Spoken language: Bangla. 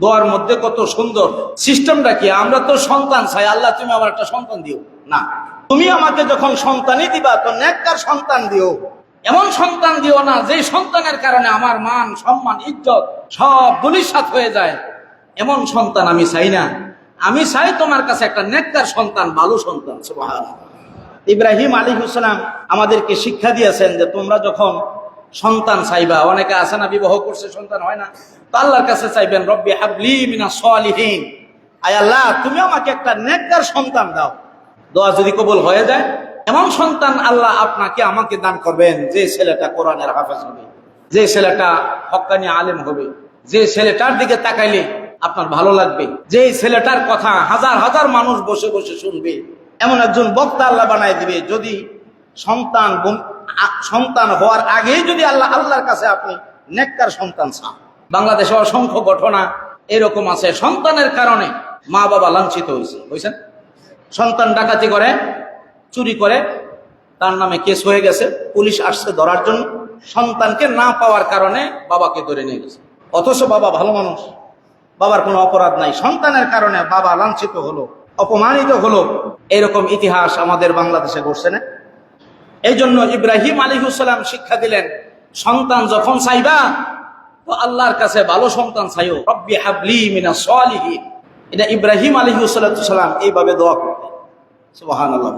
দোয়ার মধ্যে কত সুন্দর সিস্টেমটা কি? আমরা তো সন্তান চাই, আল্লাহ তুমি আমার একটা সন্তান দিও। না। তুমি আমাকে যখন সন্তানই দিবা, তো নেককার সন্তান দিও। এমন সন্তান দিও না যে সন্তানের কারণে আমার মান, সম্মান, ইজ্জত সব বলিসাত হয়ে যায়। এমন সন্তান আমি চাই না। আমি চাই তোমার কাছে একটা নেককার সন্তান, ভালো সন্তান ইব্রাহিম আলী হুসলাম আমাদেরকে শিক্ষা দিয়েছেন যে তোমরা যখন সন্তান চাইবা। অনেকে আছে না, বিবাহ করছে, সন্তান হয় না। তো আল্লাহর কাছে চাইবেন, রব্বি হাবলি মিনা সলিহীন। আয় আল্লাহ, তুমি আমাকে একটা নেককার সন্তান দাও। দোয়া যদি কবুল হয়ে যায়, এমন সন্তান আল্লাহ আপনাকে আমাকে দান করবেন, যে ছেলেটা কোরআনের হাফেজ হবে, যে ছেলেটা হক্কানি আলেম হবে, যে ছেলেটার দিকে তাকাইলে আপনার ভালো লাগবে, যে ছেলেটার কথা হাজার হাজার মানুষ বসে বসে শুনবে। এমন একজন বক্তা আল্লাহ বানায় দিবে, যদি সন্তান সন্তান হওয়ার আগেই যদি আল্লাহ, আল্লাহর কাছে আপনি নেককার সন্তান চান। বাংলাদেশে অসংখ্য ঘটনা এরকম আছে। সন্তানের কারণে মা বাবা লাঞ্ছিত হয়েছে। বুঝছেন? সন্তান ডাকাতি করে, চুরি করে, তার নামে কেস হয়ে গেছে। পুলিশ আসছে ধরার জন্য। সন্তানকে না পাওয়ার কারণে বাবাকে ধরে নিয়ে গেছে। অথচ বাবা ভালো মানুষ। বাবার কোনো অপরাধ নাই। সন্তানের কারণে বাবা লাঞ্ছিত হলো, অপমানিত হলো। এরকম ইতিহাস আমাদের বাংলাদেশে ঘটছে না। এই জন্য ইব্রাহিম আলী হুসালাম শিক্ষা দিলেন, সন্তান যখন চাইবা, তো আল্লাহর কাছে ভালো সন্তান চাইও। রব্বি হাবলি মিনা সলিহি এটা ইব্রাহিম আলী হুসালাম এইভাবে দোয়া করতেন। সুবাহান আল্লাহ